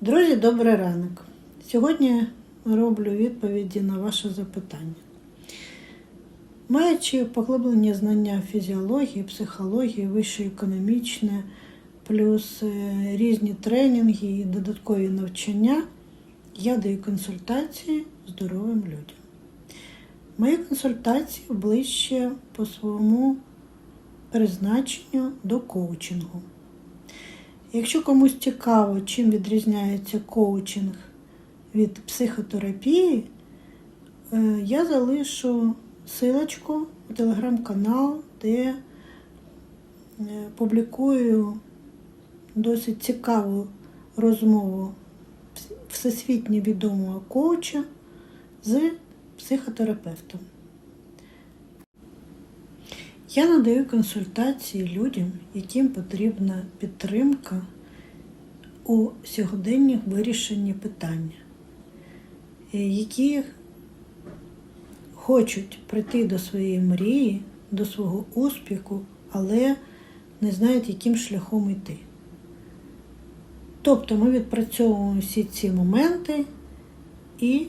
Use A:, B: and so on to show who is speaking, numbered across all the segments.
A: Друзі, добрий ранок. Сьогодні роблю відповіді на ваше запитання. Маючи поглиблені знання фізіології, психології, вище економічне, плюс е, різні тренінги і додаткові навчання, я даю консультації здоровим людям. Мої консультації ближче по своєму призначенню до коучингу. Якщо комусь цікаво, чим відрізняється коучинг від психотерапії, е, я залишу силочку у телеграм-канал, де е, публікую досить цікаву розмову всесвітньо відомого коуча з психотерапевтом. Я надаю консультації людям, яким потрібна підтримка у сьогоденніх вирішенні питання, е, які хочуть прийти до своєї мрії, до свого успіху, але не знають, яким шляхом йти. Тобто ми відпрацьовуємо всі ці моменти і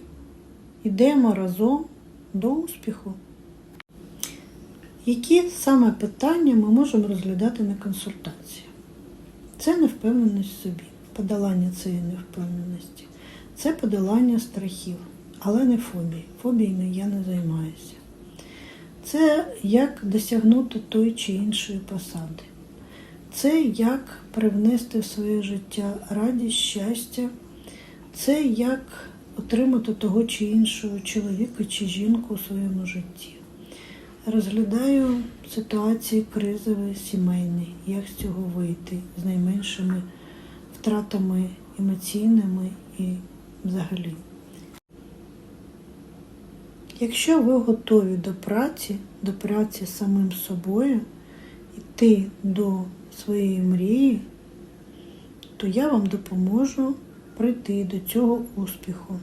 A: йдемо разом до успіху. Які саме питання ми можемо розглядати на консультації? Це невпевненість в собі, подолання цієї невпевненості, це подолання страхів, але не фобій. Фобіями я не займаюся. Це як досягнути тої чи іншої посади. Це як привнести в своє життя радість, щастя, це як отримати того чи іншого чоловіка чи жінку у своєму житті. Розглядаю ситуації кризові сімейні, як з цього вийти з найменшими втратами емоційними і взагалі. Якщо ви готові до праці, до праці з самим собою, йти до своєї мрії, то я вам допоможу прийти до цього успіху.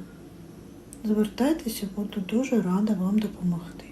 A: Звертайтеся, буду дуже рада вам допомогти.